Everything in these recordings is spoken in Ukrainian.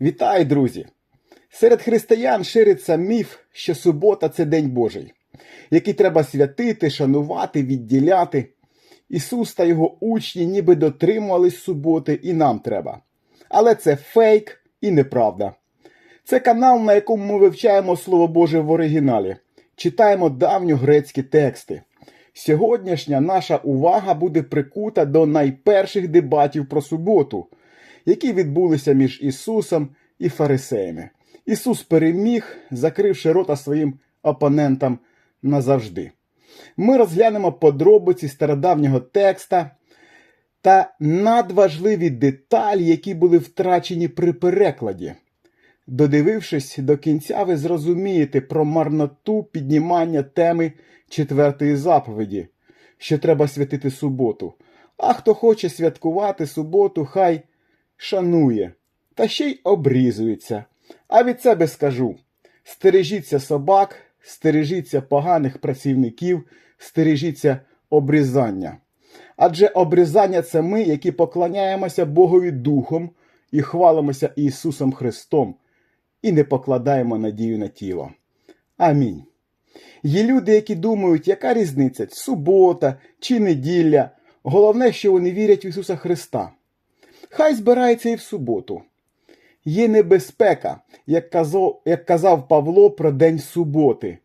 Вітаю, друзі! Серед християн шириться міф, що субота це День Божий, який треба святити, шанувати, відділяти. Ісус та його учні ніби дотримувались суботи, і нам треба. Але це фейк і неправда. Це канал, на якому ми вивчаємо Слово Боже в оригіналі, читаємо давньогрецькі тексти. Сьогоднішня наша увага буде прикута до найперших дебатів про суботу, які відбулися між Ісусом і фарисеями. Ісус переміг, закривши рота своїм опонентам назавжди. Ми розглянемо подробиці стародавнього текста та надважливі деталі, які були втрачені при перекладі. Додивившись до кінця, ви зрозумієте про марноту піднімання теми четвертої заповіді, що треба святити суботу. А хто хоче святкувати суботу, хай шанує, та ще й обрізується. А від себе скажу: стережіться собак, стережіться поганих працівників, стережіться обрізання. Адже обрізання це ми, які поклоняємося Богові Духом і хвалимося Ісусом Христом, і не покладаємо надію на тіло. Амінь. Є люди, які думають, яка різниця субота чи неділя. Головне, що вони вірять в Ісуса Христа. Хай збирається і в суботу. Є небезпека, як казав, як казав Павло про День суботи.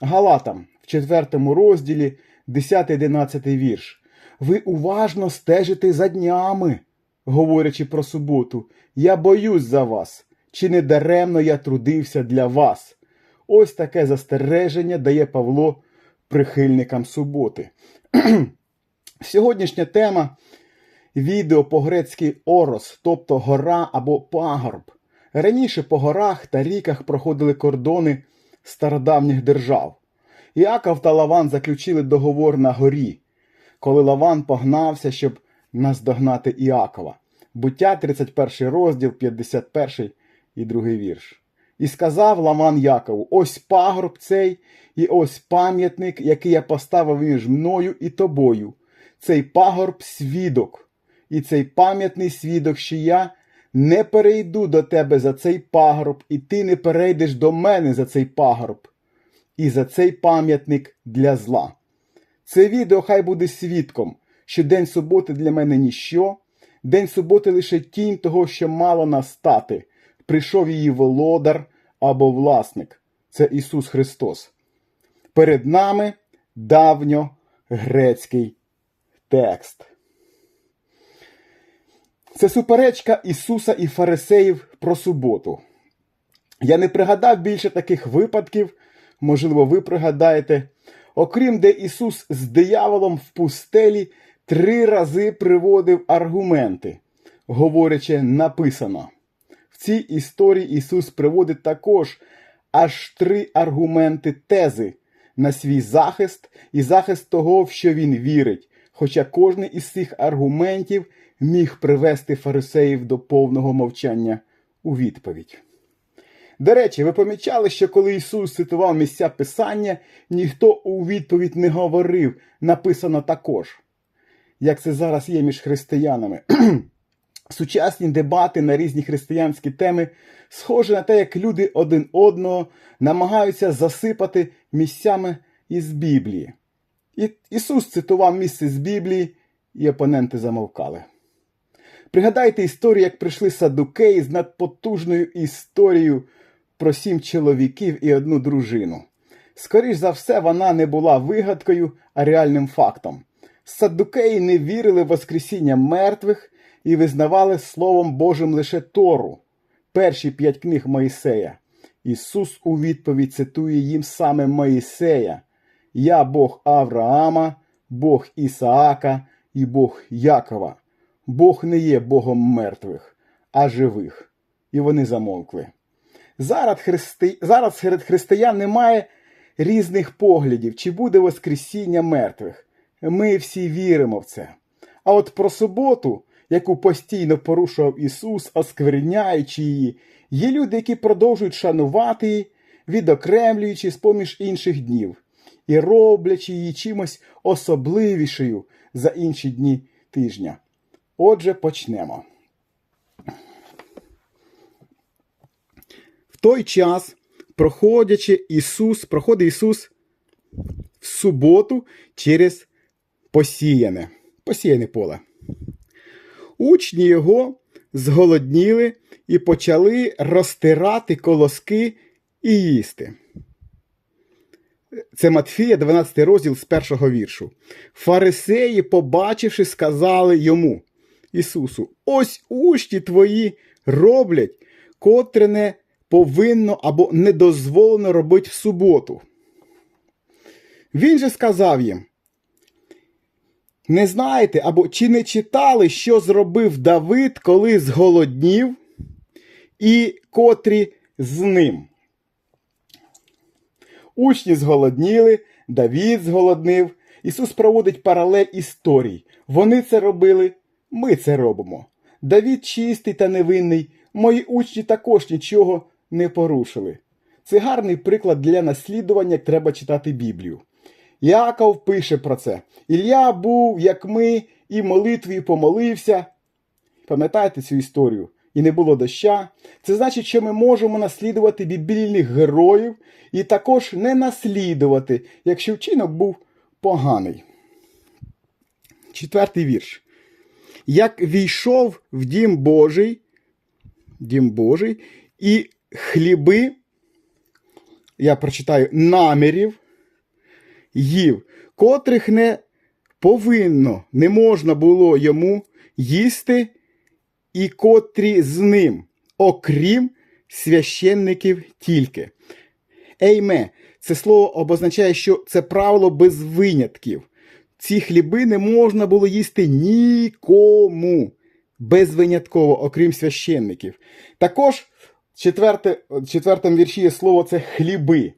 Галатам в 4 розділі 10-11 вірш. Ви уважно стежите за днями, говорячи про суботу. Я боюсь за вас, чи не даремно я трудився для вас. Ось таке застереження дає Павло прихильникам суботи. Сьогоднішня тема відео по-грецьки орос, тобто гора або пагорб. Раніше по горах та ріках проходили кордони стародавніх держав. Іаков та Лаван заключили договор на горі, коли Лаван погнався, щоб наздогнати Іакова. Буття 31 розділ, 51 і 2 вірш. І сказав Лаван Якову: ось пагорб цей, і ось пам'ятник, який я поставив між мною і тобою. Цей пагорб свідок, і цей пам'ятний свідок, що я не перейду до тебе за цей пагорб, і ти не перейдеш до мене за цей пагорб, і за цей пам'ятник для зла. Це відео хай буде свідком, що день суботи для мене ніщо, день суботи лише тінь того, що мало настати. Прийшов її володар або власник. Це Ісус Христос. Перед нами давньогрецький текст. Це суперечка Ісуса і Фарисеїв про суботу. Я не пригадав більше таких випадків, можливо, ви пригадаєте, окрім де Ісус з дияволом в пустелі три рази приводив аргументи, говорячи, написано. В цій історії Ісус приводить також аж три аргументи тези на свій захист і захист того, в що він вірить, хоча кожний із цих аргументів міг привести фарисеїв до повного мовчання у відповідь. До речі, ви помічали, що коли Ісус цитував місця Писання, ніхто у відповідь не говорив, написано також, як це зараз є між християнами. Сучасні дебати на різні християнські теми схожі на те, як люди один одного намагаються засипати місцями із Біблії. І Ісус цитував місце з Біблії, і опоненти замовкали. Пригадайте історію, як прийшли садукеї з надпотужною історією про сім чоловіків і одну дружину. Скоріш за все, вона не була вигадкою, а реальним фактом. Саддукеї не вірили в Воскресіння мертвих і визнавали Словом Божим лише Тору, перші п'ять книг Моїсея. Ісус у відповідь цитує їм саме Моїсея: Я Бог Авраама, Бог Ісаака і Бог Якова. Бог не є Богом мертвих, а живих. І вони замовкли. Зараз, христи... Зараз серед християн немає різних поглядів, чи буде Воскресіння мертвих. Ми всі віримо в це. А от про суботу, яку постійно порушував Ісус, оскверняючи її, є люди, які продовжують шанувати її, відокремлюючи з поміж інших днів і роблячи її чимось особливішою за інші дні тижня. Отже, почнемо. В той час, проходячи Ісус, проходить Ісус в суботу через посіяне, посіяне поле. Учні його зголодніли і почали розтирати колоски і їсти. Це Матфія, 12 розділ з першого віршу. Фарисеї, побачивши, сказали йому, Ісусу, ось учні твої роблять, котре не повинно або не дозволено робити в суботу. Він же сказав їм, не знаєте або чи не читали, що зробив Давид, коли зголоднів, і котрі з ним? Учні зголодніли, Давід зголоднив. Ісус проводить паралель історій. Вони це робили, ми це робимо. Давід чистий та невинний, мої учні також нічого не порушили. Це гарний приклад для наслідування, як треба читати Біблію. Яков пише про це. Ілля був, як ми, і молитвою помолився. Пам'ятаєте цю історію? І не було доща. Це значить, що ми можемо наслідувати біблійних героїв і також не наслідувати, якщо вчинок був поганий. Четвертий вірш. Як війшов в дім Божий, дім Божий, і хліби, я прочитаю, намірів, їв, котрих не повинно, не можна було йому їсти, і котрі з ним, окрім священників тільки. Ейме, це слово обозначає, що це правило без винятків. Ці хліби не можна було їсти нікому безвинятково, окрім священників. Також в четвертому вірші є слово це хліби.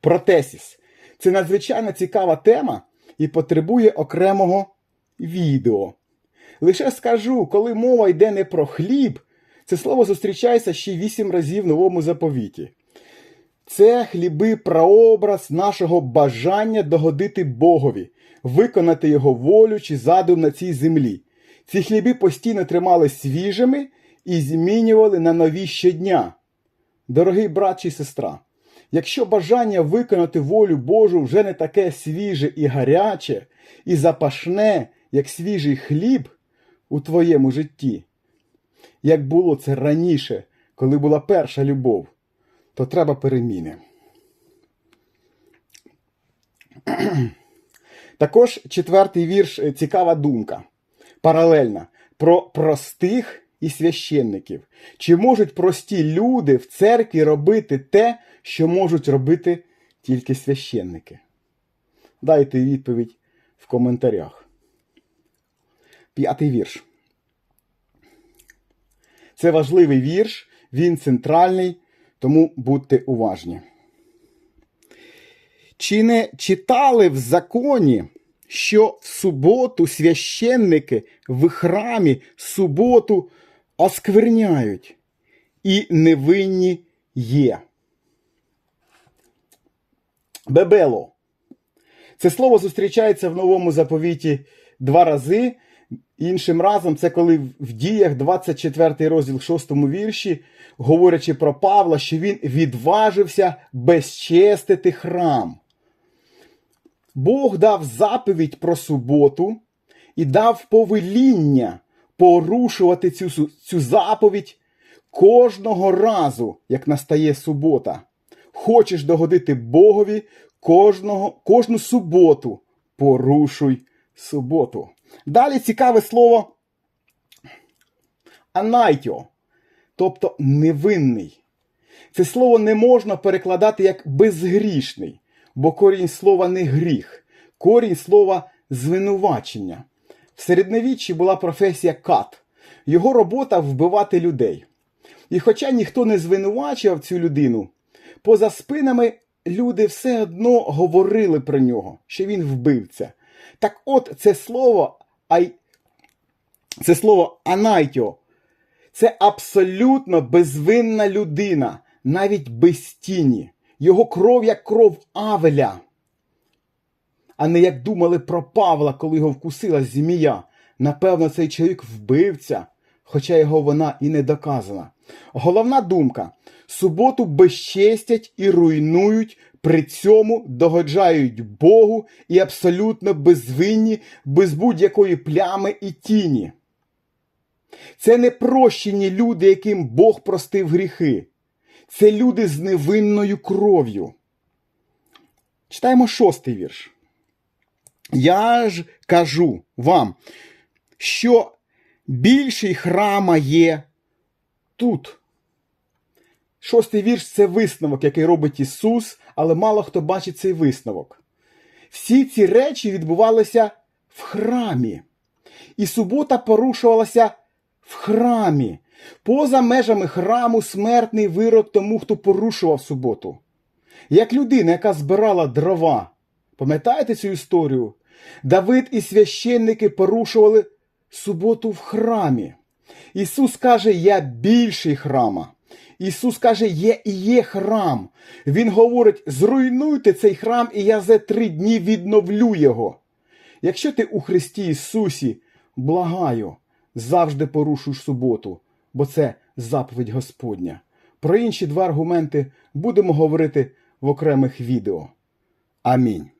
Протесіс. Це надзвичайно цікава тема і потребує окремого відео. Лише скажу, коли мова йде не про хліб, це слово зустрічається ще вісім разів в новому заповіті. Це хліби прообраз нашого бажання догодити Богові, виконати Його волю чи задум на цій землі. Ці хліби постійно тримали свіжими і змінювали на нові щодня. Дорогий брат чи сестра, якщо бажання виконати волю Божу вже не таке свіже і гаряче, і запашне, як свіжий хліб у твоєму житті, як було це раніше, коли була перша любов, то треба переміни. Також четвертий вірш е, цікава думка. Паралельна про простих і священників. Чи можуть прості люди в церкві робити те, що можуть робити тільки священники? Дайте відповідь в коментарях. П'ятий вірш. Це важливий вірш, він центральний, тому будьте уважні. Чи не читали в законі, що в суботу священники в храмі суботу оскверняють і невинні є? Бебело. Це слово зустрічається в новому заповіті два рази. Іншим разом, це коли в діях 24 розділ 6 вірші, говорячи про Павла, що він відважився безчестити храм. Бог дав заповідь про суботу і дав повеління порушувати цю, цю заповідь кожного разу, як настає субота. Хочеш догодити Богові кожного, кожну суботу порушуй суботу. Далі цікаве слово анайтьо, тобто невинний. Це слово не можна перекладати як безгрішний, бо корінь слова не гріх, корінь слова звинувачення. В середньовіччі була професія кат. Його робота вбивати людей. І хоча ніхто не звинувачував цю людину, поза спинами люди все одно говорили про нього, що він вбивця. Так от це слово ай, це слово анайтьо. Це абсолютно безвинна людина, навіть без тіні. Його кров як кров Авеля. А не як думали про Павла, коли його вкусила змія. Напевно, цей чоловік вбивця, хоча його вона і не доказана. Головна думка: суботу безчестять і руйнують, при цьому догоджають Богу і абсолютно безвинні, без будь-якої плями і тіні. Це не прощені люди, яким Бог простив гріхи. Це люди з невинною кров'ю. Читаємо шостий вірш. Я ж кажу вам, що більший храма є тут. Шостий вірш це висновок, який робить Ісус, але мало хто бачить цей висновок. Всі ці речі відбувалися в храмі. І субота порушувалася в храмі. Поза межами храму смертний вирок тому, хто порушував суботу. Як людина, яка збирала дрова. Пам'ятаєте цю історію? Давид і священники порушували суботу в храмі. Ісус каже, я більший храма. Ісус каже, є і є храм. Він говорить: зруйнуйте цей храм, і я за три дні відновлю його. Якщо ти у Христі Ісусі, благаю, завжди порушуєш суботу, бо це заповідь Господня. Про інші два аргументи будемо говорити в окремих відео. Амінь.